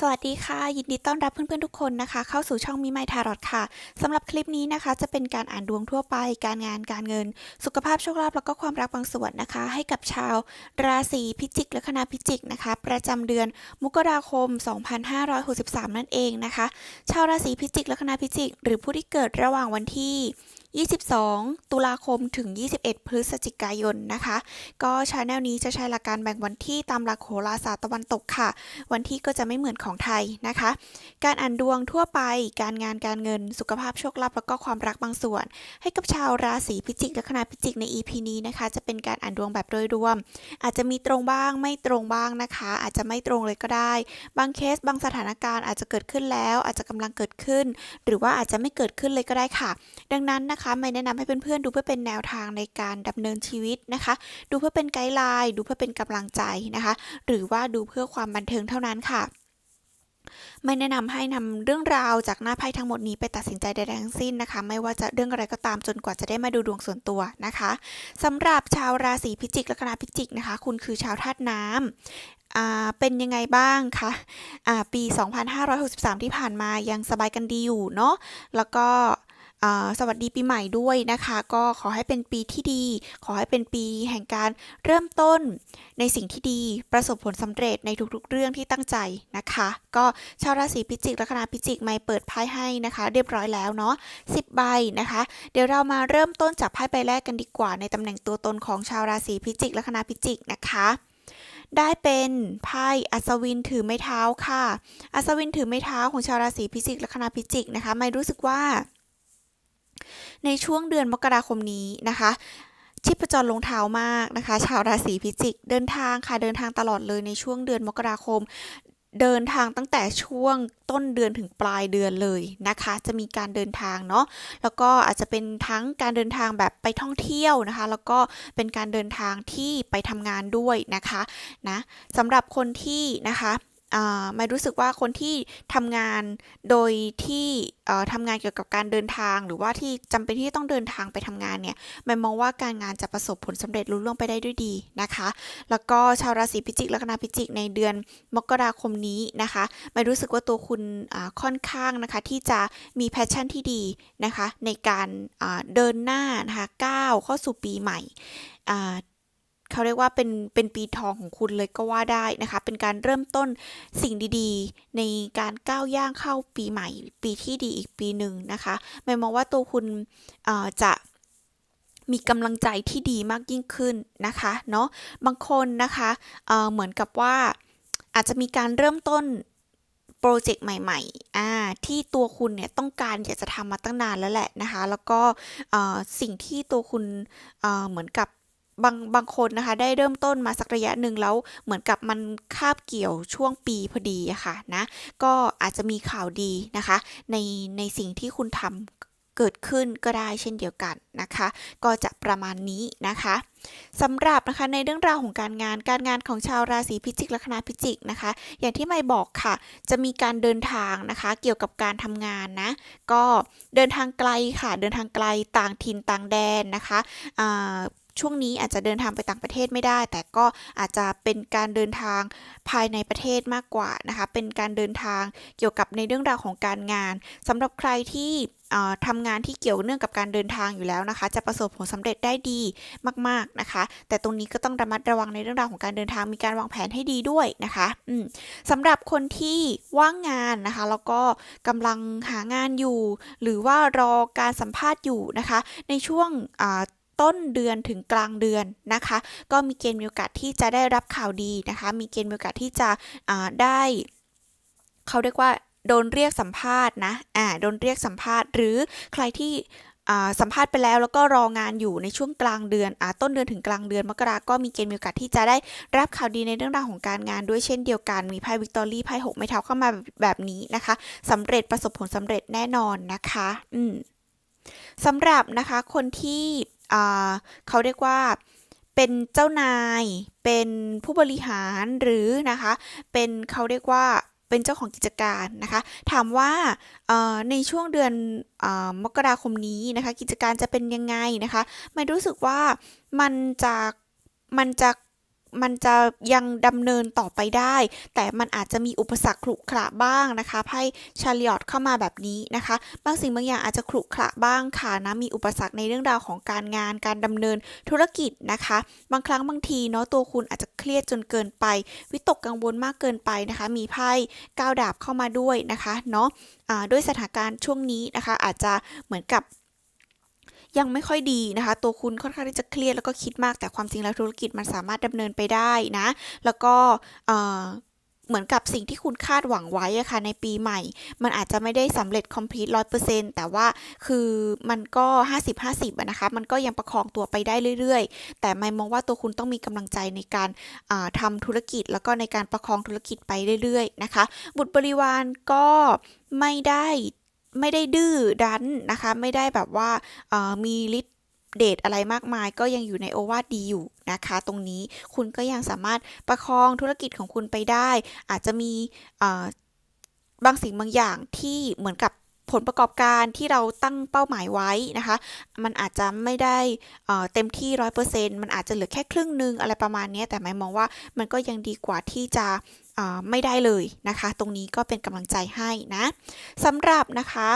สวัสดีค่ะ ยินดีต้อนรับเพื่อนๆทุกคนนะคะ เข้าสู่ช่องมิไมทารอตค่ะสำหรับคลิปนี้นะคะ จะเป็นการอ่านดวงทั่วไป การงานการเงิน สุขภาพโชคลาภแล้วก็ความรักบางส่วนนะคะ ให้กับชาว ราศีพิจิกและคณะพิจิกนะคะ ประจำเดือนมกราคม 2563 นั่นเองนะคะ ชาวราศีพิจิกและคณะพิจิก หรือผู้ที่เกิดระหว่างวันที่ 22 ตุลาคมถึง 21 พฤศจิกายนนะคะ ก็ชาแนลนี้จะใช้หลักการแบ่งวันที่ตามหลักโหราศาสตร์ตะวันตกค่ะ วันที่ก็จะไม่เหมือนของไทยนะคะ การอ่านดวงทั่วไป การงานการเงิน สุขภาพโชคลาภแล้วก็ความรักบางส่วน ให้กับชาวราศีพิจิกและคณะพิจิกใน EP นี้นะคะ จะเป็นการอ่านดวงแบบโดยรวม อาจจะมีตรงบ้างไม่ตรงบ้างนะคะ อาจจะไม่ตรงเลยก็ได้ บางเคสบางสถานการณ์อาจจะเกิดขึ้นแล้ว อาจจะกำลังเกิดขึ้น หรือว่าอาจจะไม่เกิดขึ้นเลยก็ได้ค่ะ ดังนั้นนะคะไม่แนะนำให้เพื่อนๆดูเพื่อเป็นแนวทางในการดำเนินชีวิตนะคะ ดูเพื่อเป็นไกด์ไลน์ดูเพื่อเป็นกำลังใจนะคะ หรือว่าดูเพื่อความบันเทิงเท่านั้นค่ะไม่แนะนำให้นำเรื่องราวจากหน้าไพ่ทั้งหมดนี้ไปตัดสินใจใดๆทั้งสิ้นนะคะ ไม่ว่าจะเรื่องอะไรก็ตามจนกว่าจะได้มาดูดวงส่วนตัวนะคะสำหรับชาวราศีพิจิกและคณะพิจิกนะคะ คุณคือชาวธาตุน้ำอ่าเป็นยังไงบ้างคะอ่าปี 2563 ที่ผ่านมายังสบายกันดีอยู่เนาะแล้วก็ สวัสดีปีใหม่ด้วยนะคะ ก็ขอให้เป็นปีที่ดี ขอให้เป็นปีแห่งการเริ่มต้นในสิ่งที่ดีประสบผลสำเร็จในทุกๆเรื่องที่ตั้งใจนะคะ ก็ชาวราศีพิจิกและคณะพิจิกไม่เปิดไพ่ให้นะคะ เรียบร้อยแล้วเนาะ10ใบนะคะ เดี๋ยวเรามาเริ่มต้นจากไพ่ใบแรกกันดีกว่า ในตำแหน่งตัวตนของชาวราศีพิจิกและคณะพิจิกนะคะได้เป็นไพ่อัศวินถือไม้เท้าค่ะ อัศวินถือไม้เท้าของชาวราศีพิจิกและคณะพิจิกนะคะ ไม่รู้สึกว่า ในช่วงเดือนมกราคมนี้นะคะชีพจรลงเท้ามากนะคะ ชาวราศีพิจิก เดินทางค่ะเดินทางตลอดเลยในช่วงเดือนมกราคม เดินทางตั้งแต่ช่วงต้นเดือนถึงปลายเดือนเลยนะคะ จะมีการเดินทางเนาะแล้วก็อาจจะเป็นทั้งการเดินทางแบบไปท่องเที่ยวนะคะ แล้วก็เป็นการเดินทางที่ไปทำงานด้วยนะคะนะสำหรับคนที่นะคะ ไม่รู้สึกว่าคนที่ทำงานโดยที่ทำงานเกี่ยวกับการเดินทาง หรือว่าที่จำเป็นที่ต้องเดินทางไปทำงานเนี่ยไม่มองว่าการงานจะประสบผลสำเร็จรุ่ล่วงไปได้ด้วยดีนะคะ แล้วก็ชาวราศีพิจิกและคณะพิจิกในเดือนมกราคมนี้นะคะไม่รู้สึกว่าตัวคุณค่อนข้างนะคะที่จะมีแพชชั่นที่ดีนะคะในการเดินหน้านะคะก้าวเข้าสู่ปีใหม่ เขาเรียกว่าเป็นเป็นปีทองของคุณเลยก็ว่าได้นะคะ เป็นการเริ่มต้นสิ่งดีๆ ในการก้าวย่างเข้าปีใหม่ ปีที่ดีอีกปีหนึ่งนะคะไม่มองว่าตัวคุณจะมีกำลังใจที่ดีมากยิ่งขึ้นนะคะเนาะบางคนนะคะเเหมือนกับว่าอาจจะมีการเริ่มต้นโปรเจกต์ใหม่ๆอ่าที่ตัวคุณเนี่ยต้องการอยากจะทำมาตั้งนานแล้วแหละนะคะ แล้วก็สิ่งที่ตัวคุณเเหมือนกับ บางบางคนนะคะ ได้เริ่มต้นมาสักระยะหนึ่งแล้วเหมือนกับมันคาบเกี่ยวช่วงปีพอดีอะค่ะนะก็อาจจะมีข่าวดีนะคะ ในในสิ่งที่คุณทำเกิดขึ้นก็ได้เช่นเดียวกันนะคะ ก็จะประมาณนี้นะคะสำหรับนะคะในเรื่องราวของการงานการงานของชาวราศีพิจิกละคณะพิจิกนะคะ อย่างที่ไม่บอกค่ะ จะมีการเดินทางนะคะ เกี่ยวกับการทำงานนะก็เดินทางไกลค่ะ เดินทางไกลต่างถิ่นต่างแดนนะคะอ่า ช่วงนี้อาจจะเดินทางไปต่างประเทศไม่ได้ แต่ก็อาจจะเป็นการเดินทางภายในประเทศมากกว่านะคะ เป็นการเดินทางเกี่ยวกับในเรื่องราวของการงานสำหรับใครที่ทำงานที่เกี่ยวเนื่องกับการเดินทางอยู่แล้วนะคะ จะประสบผลสำเร็จได้ดีมาก ๆนะคะ แต่ตรงนี้ก็ต้องระมัดระวังในเรื่องราวของการเดินทางมีการวางแผนให้ดีด้วยนะคะสำหรับคนที่ว่างงานนะคะ แล้วก็กำลังหางานอยู่ หรือว่ารอการสัมภาษณ์อยู่นะคะ ในช่วง ต้นเดือนถึงกลางเดือนนะคะ ก็มีเกณฑ์มีโอกาสที่จะได้รับข่าวดีนะคะ มีเกณฑ์มีโอกาสที่จะได้เขาเรียกว่าโดนเรียกสัมภาษณ์นะ อ่า โดนเรียกสัมภาษณ์ หรือใครที่สัมภาษณ์ไปแล้วแล้วก็รองานอยู่ในช่วงกลางเดือนอต้นเดือนถึงกลางเดือนมกราก็มีเกณฑ์มีโอกาสที่จะได้รับข่าวดีในเรื่องราวของการงานด้วยเช่นเดียวกัน มีไพ่วิกตอรี่ไพ่หกไม้เท้าเข้ามาแบบนี้นะคะสำเร็จประสบผลสำเร็จแน่นอนนะคะ อืมสำหรับนะคะคนที่ เขาเรียกว่าเป็นเจ้านาย เป็นผู้บริหารหรือนะคะ เป็นเขาเรียกว่าเป็นเจ้าของกิจการนะคะ ถามว่าในช่วงเดือนอมกราคมนี้นะคะ กิจการจะเป็นยังไงนะคะ ไม่รู้สึกว่ามันจะมันจะ มันจะยังดำเนินต่อไปได้ แต่มันอาจจะมีอุปสรรคขรุขระบ้างนะคะไพ่ชาริอตเข้ามาแบบนี้นะคะ บางสิ่งบางอย่างอาจจะขรุขระบ้างค่ะนะมีอุปสรรคในเรื่องราวของการงานการดำเนินธุรกิจนะคะ บางครั้งบางทีเนาะตัวคุณอาจจะเครียดจนเกินไป วิตกกังวลมากเกินไปนะคะ มีไพ่ก้าวดาบเข้ามาด้วยนะคะเนาะะด้วยสถานการณ์ช่วงนี้นะคะ อาจจะเหมือนกับ ยังไม่ค่อยดีนะคะ ตัวคุณค่อนข้างที่จะเครียดแล้วก็คิดมากแต่ความจริงแล้วธุรกิจมันสามารถดำเนินไปได้นะ แล้วก็เหมือนกับสิ่งที่คุณคาดหวังไว้อะค่ะในปีใหม่ มันอาจจะไม่ได้สำเร็จ complete 100%แต่ว่าคือมันก็ 50-50อะนะคะ มันก็ยังประคองตัวไปได้เรื่อยๆ แต่ไม่มองว่าตัวคุณต้องมีกำลังใจในการทำธุรกิจแล้วก็ในการประคองธุรกิจไปเรื่อยๆ นะคะ บุตรบริวารก็ไม่ได้ ไม่ได้ดื้อดันนะคะ ไม่ได้แบบว่ามีฤทธิเดทอะไรมากมายก็ยังอยู่ในโอวาทดีอยู่นะคะ ตรงนี้คุณก็ยังสามารถประคองธุรกิจของคุณไปได้ อาจจะมีบางสิ่งบางอย่างที่เหมือนกับผลประกอบการที่เราตั้งเป้าหมายไว้นะคะ มันอาจจะไม่ได้เต็มที่ร้อยเปอร์เซ็นต์มันอาจจะเหลือแค่ครึ่งหนึ่งอะไรประมาณนี้แต่หมายมองว่ามันก็ยังดีกว่าที่จะ ไม่ได้เลยนะคะ ตรงนี้ก็เป็นกำลังใจให้นะสำหรับนะคะ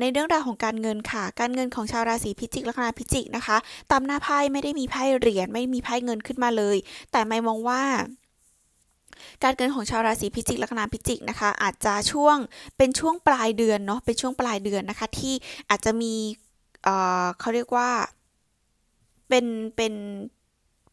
ในเรื่องราวของการเงินค่ะ การเงินของชาวราศีพิจิกลัคนาพิจิกนะคะตามหน้าไพ่ไม่ได้มีไพ่เหรียญไม่มีไพ่เงินขึ้นมาเลย แต่ไม่มองว่าการเงินของชาวราศีพิจิกลัคนาพิจิกนะคะ อาจจะช่วงเป็นช่วงปลายเดือนเนาะเป็นช่วงปลายเดือนนะคะ ที่อาจจะมีเขาเรียกว่าเป็นเป็น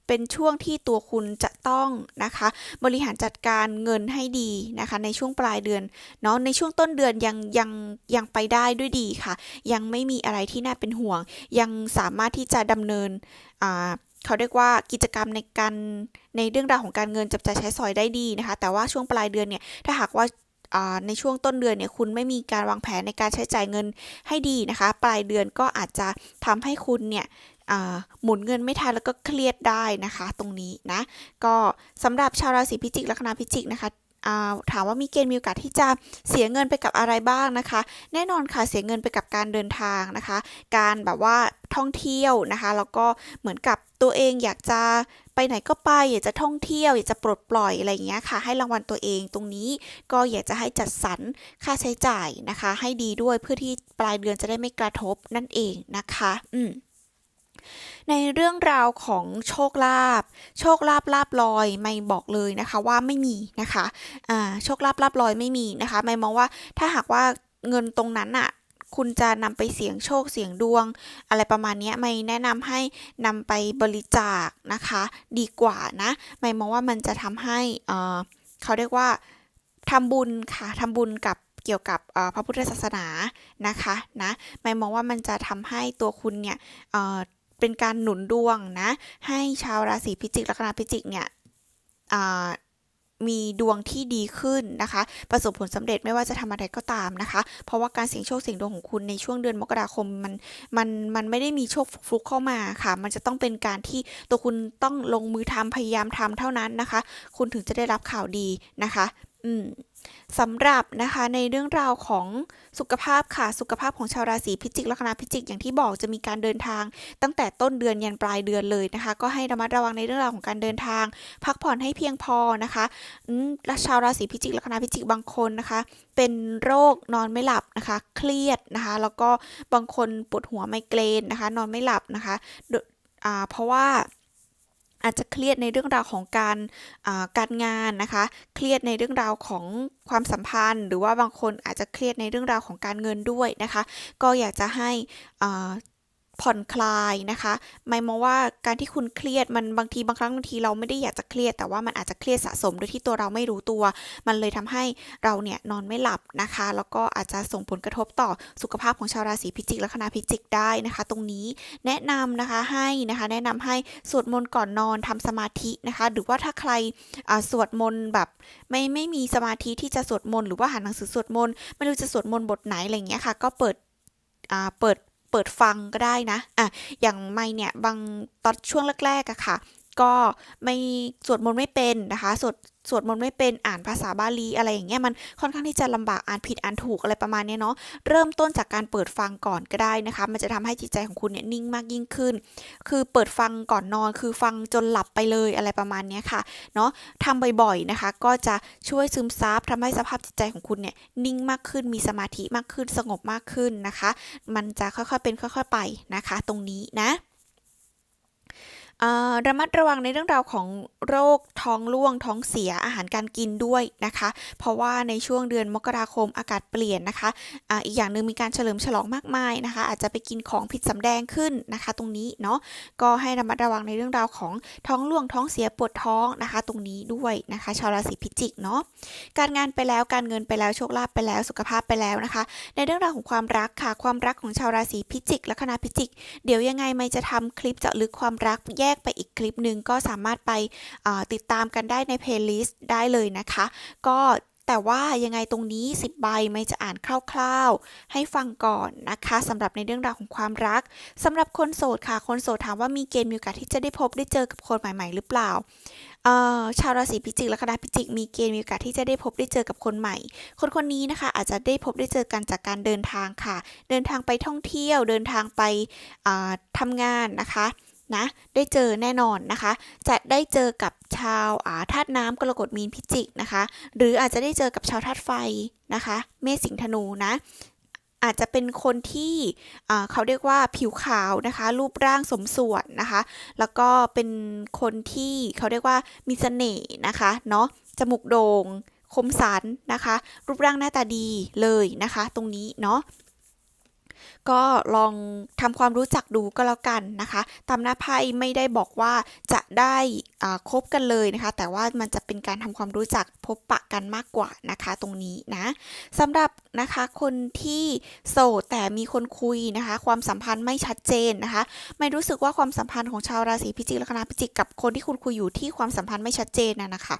เป็นช่วงที่ตัวคุณจะต้องนะคะ บริหารจัดการเงินให้ดีนะคะ ในช่วงปลายเดือนเนาะในช่วงต้นเดือนยังยังยังไปได้ด้วยดีค่ะ ยังไม่มีอะไรที่น่าเป็นห่วง ยังสามารถที่จะดำเนินอ่าเขาเรียกว่ากิจกรรมในการในเรื่องราวของการเงินจับจ่ายใช้สอยได้ดีนะคะ แต่ว่าช่วงปลายเดือนเนี่ยถ้าหากว่าในช่วงต้นเดือนเนี่ยคุณไม่มีการวางแผนในการใช้จ่ายเงินให้ดีนะคะ ปลายเดือนก็อาจจะทำให้คุณเนี่ย หมุนเงินไม่ทันแล้วก็เครียดได้นะคะ ตรงนี้นะ ก็สำหรับชาวราศีพิจิกลัคนาพิจิกนะคะถามว่ามีเกณฑ์มีโอกาสที่จะเสียเงินไปกับอะไรบ้างนะคะ แน่นอนค่ะเสียเงินไปกับการเดินทางนะคะ การแบบว่าท่องเที่ยวนะคะ แล้วก็เหมือนกับตัวเองอยากจะไปไหนก็ไป อยากจะท่องเที่ยว อยากจะปลดปล่อยอะไรอย่างเงี้ยค่ะ ให้รางวัลตัวเองตรงนี้ก็อยากจะให้จัดสรรค่าใช้จ่ายนะคะ ให้ดีด้วยเพื่อที่ปลายเดือนจะได้ไม่กระทบนั่นเองนะคะ อืม ในเรื่องราวของโชคลาภโชคลาภลาบลอยไม่บอกเลยนะคะว่าไม่มีนะคะอ่าโชคลาภลาบลอยไม่มีนะคะไม่มองว่าถ้าหากว่าเงินตรงนั้นอะคุณจะนำไปเสี่ยงโชคเสี่ยงดวง อะไรประมาณนี้ไม่แนะนำให้นำไปบริจาคนะคะ ดีกว่านะไม่มองว่ามันจะทำให้เเขาเรียกว่าทำบุญค่ะทำบุญกับเกี่ยวกับพระพุทธศาสนานะคะนะไม่มองว่ามันจะทำให้ตัวคุณเนี่ย เป็นการหนุนดวงนะ ให้ชาวราศีพิจิกลัคนาพิจิกเนี่ยมีดวงที่ดีขึ้นนะคะ ประสบผลสำเร็จไม่ว่าจะทำอะไรก็ตามนะคะ เพราะว่าการเสี่ยงโชคเสี่ยงดวงของคุณในช่วงเดือนมกราคมมันมันมันไม่ได้มีโชคฟลุกเข้ามาค่ะ มันจะต้องเป็นการที่ตัวคุณต้องลงมือทำพยายามทำเท่านั้นนะคะ คุณถึงจะได้รับข่าวดีนะคะ อืม สำหรับนะคะในเรื่องราวของสุขภาพค่ะ สุขภาพของชาวราศีพิจิกลัคนาพิจิกอย่างที่บอกจะมีการเดินทาง ตั้งแต่ต้นเดือนยันปลายเดือนเลยนะคะ ก็ให้ระมัดระวังในเรื่องราวของการเดินทาง พักผ่อนให้เพียงพอนะคะชาวราศีพิจิกลัคนาพิจิกบางคนนะคะ เป็นโรคนอนไม่หลับนะคะ เครียดนะคะ แล้วก็บางคนปวดหัวไมเกรนนะคะ นอนไม่หลับนะคะเพราะว่า อาจจะเครียดในเรื่องราวของการการงานนะคะ เครียดในเรื่องราวของความสัมพันธ์ หรือว่าบางคนอาจจะเครียดในเรื่องราวของการเงินด้วยนะคะ ก็อยากจะให้ ผ่อนคลายนะคะไม่มองว่าการที่คุณเครียดมันบางทีบางครั้งบางทีเราไม่ได้อยากจะเครียด แต่ว่ามันอาจจะเครียดสะสมโดยที่ตัวเราไม่รู้ตัว มันเลยทำให้เราเนี่ยนอนไม่หลับนะคะ แล้วก็อาจจะส่งผลกระทบต่อสุขภาพของชาวราศีพิจิกและคณะพิจิกได้นะคะ ตรงนี้แนะนำนะคะให้นะคะแนะนำให้สวดมนต์ก่อนนอนทำสมาธินะคะ หรือว่าถ้าใครสวดมนต์แบบไม่ไม่มีสมาธิที่จะสวดมนต์หรือว่าหาหนังสือสวดมนต์ไม่รู้จะสวดมนต์บทไหนอะไรเงี้ยค่ะ ก็เปิดเปิด เปิดฟังก็ได้นะอะอย่างไม่เนี่ยบางตอนช่วงแรกๆอะค่ะ ก็ไม่สวดมนต์ไม่เป็นนะคะสวดสวดมนต์ไม่เป็นอ่านภาษาบาลีอะไรอย่างเงี้ยมันค่อนข้างที่จะลำบากอ่านผิดอ่านถูกอะไรประมาณเนี้ยเนาะเริ่มต้นจากการเปิดฟังก่อนก็ได้นะคะ มันจะทำให้จิตใจของคุณเนี่ยนิ่งมากยิ่งขึ้น คือเปิดฟังก่อนนอนคือฟังจนหลับไปเลยอะไรประมาณเนี้ยค่ะเนาะทำบ่อยๆนะคะ ก็จะช่วยซึมซับทำให้สภาพจิตใจของคุณเนี่ยนิ่งมากขึ้นมีสมาธิมากขึ้นสงบมากขึ้นนะคะ มันจะค่อยๆเป็นค่อย ๆไปนะคะ ตรงนี้นะ ระมัดระวังในเรื่องราวของโรคท้องร่วงท้องเสียอาหารการกินด้วยนะคะ เพราะว่าในช่วงเดือนมกราคมอากาศเปลี่ยนนะคะอ่าอีกอย่างหนึ่งมีการเฉลิมฉลองมากมายนะคะ อาจจะไปกินของผิดสำแดงขึ้นนะคะ ตรงนี้เนาะก็ให้ระมัดระวังในเรื่องราวของท้องร่วงท้องเสียปวดท้องนะคะ ตรงนี้ด้วยนะคะ ชาวราศีพิจิกเนาะการงานไปแล้วการเงินไปแล้วโชคลาภไปแล้วสุขภาพไปแล้วนะคะ ในเรื่องราวของความรักค่ะความรักของชาวราศีพิจิกและคณะพิจิก เดี๋ยวยังไงไม่จะทำคลิปเจาะลึกความรักแยกไปอีกคลิปหนึ่งก็สามารถไปติดตามกันได้ในเพลย์ลิสต์ได้เลยนะคะ ก็แต่ว่ายังไงตรงนี้ 10 ใบไม่จะอ่านคร่าวๆ ให้ฟังก่อนนะคะสำหรับในเรื่องราวของความรักสำหรับคนโสดค่ะ คนโสดถามว่ามีเกณฑ์มีโอกาสที่จะได้พบได้เจอกับคนใหม่ๆ หรือเปล่าชาวราศีพิจิกและคณะพิจิก มีเกณฑ์มีโอกาสที่จะได้พบได้เจอกับคนใหม่ คนคนนี้นะคะ อาจจะได้พบได้เจอกันจากการเดินทางค่ะ เดินทางไปท่องเที่ยว เดินทางไปอ่าทำงานนะคะ นะ ได้เจอแน่นอนนะคะ จะได้เจอกับชาวอาธาตุน้ำกรกฎมีนพิจิกนะคะ หรืออาจจะได้เจอกับชาวธาตุไฟนะคะ เมษสิงธนูนะอาจจะเป็นคนที่เขาเรียกว่าผิวขาวนะคะ รูปร่างสมส่วนนะคะ แล้วก็เป็นคนที่เขาเรียกว่ามีเสน่ห์นะคะเนาะจมูกโด่งคมสันนะคะ รูปร่างหน้าตาดีเลยนะคะ ตรงนี้เนาะ ก็ลองทำความรู้จักดูก็แล้วกันนะคะตามหน้าไพ่ไม่ได้บอกว่าจะได้อ่าคบกันเลยนะคะ แต่ว่ามันจะเป็นการทำความรู้จักพบปะกันมากกว่านะคะ ตรงนี้นะสำหรับนะคะคนที่โสดแต่มีคนคุยนะคะ ความสัมพันธ์ไม่ชัดเจนนะคะ ไม่รู้สึกว่าความสัมพันธ์ของชาวราศีพิจิกและคณะพิจิกกับคนที่คุณคุยอยู่ที่ความสัมพันธ์ไม่ชัดเจนนะนะคะ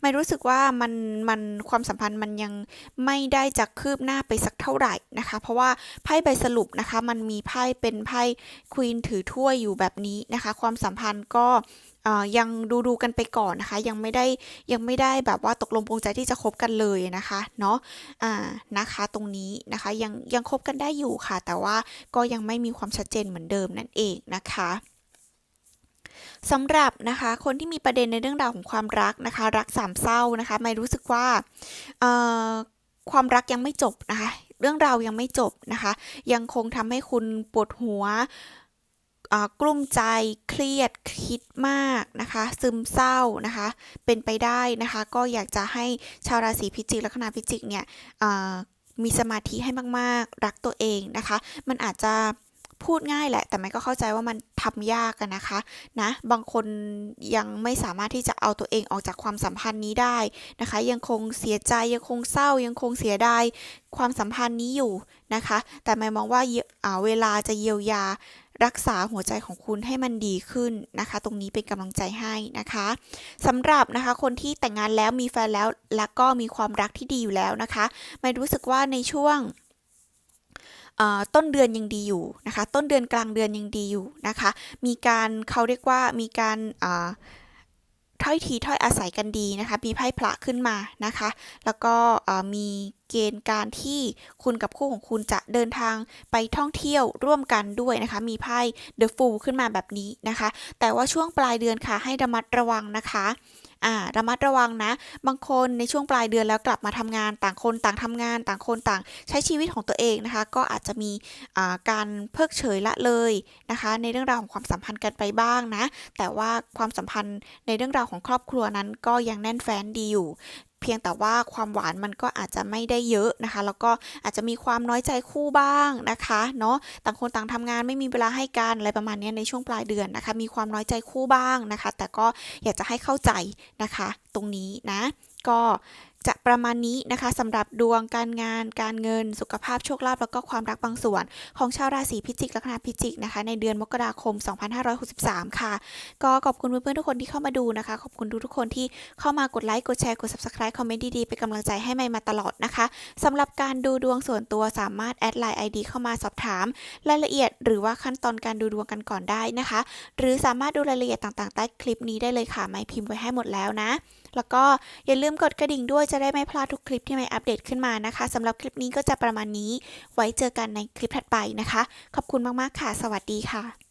ไม่รู้สึกว่ามันมันความสัมพันธ์มันยังไม่ได้จะคืบหน้าไปสักเท่าไหร่นะคะ เพราะว่าไพ่ใบสรุปนะคะ มันมีไพ่เป็นไพ่ควีนถือถ้วยอยู่แบบนี้นะคะ ความสัมพันธ์ก็ยังดูดูกันไปก่อนนะคะ ยังไม่ได้ยังไม่ได้แบบว่าตกลงปรงใจที่จะคบกันเลยนะคะเนาะอ่านะคะตรงนี้นะคะยังยังคบกันได้อยู่ค่ะ แต่ว่าก็ยังไม่มีความชัดเจนเหมือนเดิมนั่นเองนะคะ สำหรับนะคะคนที่มีประเด็นในเรื่องราวของความรักนะคะ รักสามเศร้านะคะไม่รู้สึกว่าความรักยังไม่จบนะคะ เรื่องราวยังไม่จบนะคะ ยังคงทำให้คุณปวดหัวกลุ้มใจเครียดคิดมากนะคะ ซึมเศร้านะคะ เป็นไปได้นะคะ ก็อยากจะให้ชาวราศีพิจิกและคณะพิจิกเนี่ยมีสมาธิให้มากๆ รักตัวเองนะคะ มันอาจจะ พูดง่ายแหละ แต่ไม่ก็เข้าใจว่ามันทำยากกันนะคะนะบางคนยังไม่สามารถที่จะเอาตัวเองออกจากความสัมพันธ์นี้ได้นะคะ ยังคงเสียใจยังคงเศร้ายังคงเสียดายความสัมพันธ์นี้อยู่นะคะ แต่ไม่มองว่าเวลาจะเยียวยารักษาหัวใจของคุณให้มันดีขึ้นนะคะ ตรงนี้เป็นกำลังใจให้นะคะสำหรับนะคะคนที่แต่งงานแล้วมีแฟนแล้ว แล้วก็มีความรักที่ดีอยู่แล้วนะคะ ไม่รู้สึกว่าในช่วง ต้นเดือนยังดีอยู่นะคะ ต้นเดือนกลางเดือนยังดีอยู่นะคะ มีการเขาเรียกว่ามีการถ้อยทีถ้อยอาศัยกันดีนะคะ มีไพ่พระขึ้นมานะคะ แล้วก็มีเกณฑ์การที่คุณกับคู่ของคุณจะเดินทางไปท่องเที่ยวร่วมกันด้วยนะคะ มีไพ่ The Fool ขึ้นมาแบบนี้นะคะ แต่ว่าช่วงปลายเดือนค่ะให้ระมัดระวังนะคะ อ่าระมัดระวังนะ บางคนในช่วงปลายเดือนแล้วกลับมาทำงานต่างคนต่างทำงาน ต่างคนต่างใช้ชีวิตของตัวเองนะคะ ก็อาจจะมีอ่าการเพิกเฉยละเลยนะคะ ในเรื่องราวของความสัมพันธ์กันไปบ้างนะ แต่ว่าความสัมพันธ์ในเรื่องราวของครอบครัวนั้นก็ยังแน่นแฟ้นดีอยู่ พียงแต่ว่าความหวานมันก็อาจจะไม่ได้เยอะนะคะ แล้วก็อาจจะมีความน้อยใจคู่บ้างนะคะเนาะต่างคนต่างทำงานไม่มีเวลาให้กันอะไรประมาณนี้ในช่วงปลายเดือนนะคะ มีความน้อยใจคู่บ้างนะคะ แต่ก็อยากจะให้เข้าใจนะคะ ตรงนี้นะ ก็จะประมาณนี้นะคะสำหรับดวงการงาน การเงิน สุขภาพโชคลาภแล้วก็ความรักบางส่วน ของชาวราศีพิจิกลัคนาพิจิกนะคะในเดือนมกราคม 2563 ค่ะ ก็ขอบคุณเพื่อนๆทุกคนที่เข้ามาดูนะคะ ขอบคุณทุกๆคนที่เข้ามากดไลค์กดแชร์กด subscribe คอมเมนต์ดีๆเป็นกำลังใจให้ใหม่มาตลอดนะคะสำหรับการดูดวงส่วนตัวสามารถแอดไลน์ ID เข้ามาสอบถาม รายละเอียด หรือว่าขั้นตอนการดูดวงกันก่อนได้นะคะ หรือสามารถดูรายละเอียดต่างๆใต้คลิปนี้ได้เลยค่ะไม่พิมพ์ไว้ให้หมดแล้วนะแล้วก็อย่าลืมกดกระดิ่งด้วยจะได้ไม่พลาดทุกคลิปที่ไม่อัปเดตขึ้นมานะคะสำหรับคลิปนี้ก็จะประมาณนี้ ไว้เจอกันในคลิปถัดไปนะคะ ขอบคุณมากๆค่ะ สวัสดีค่ะ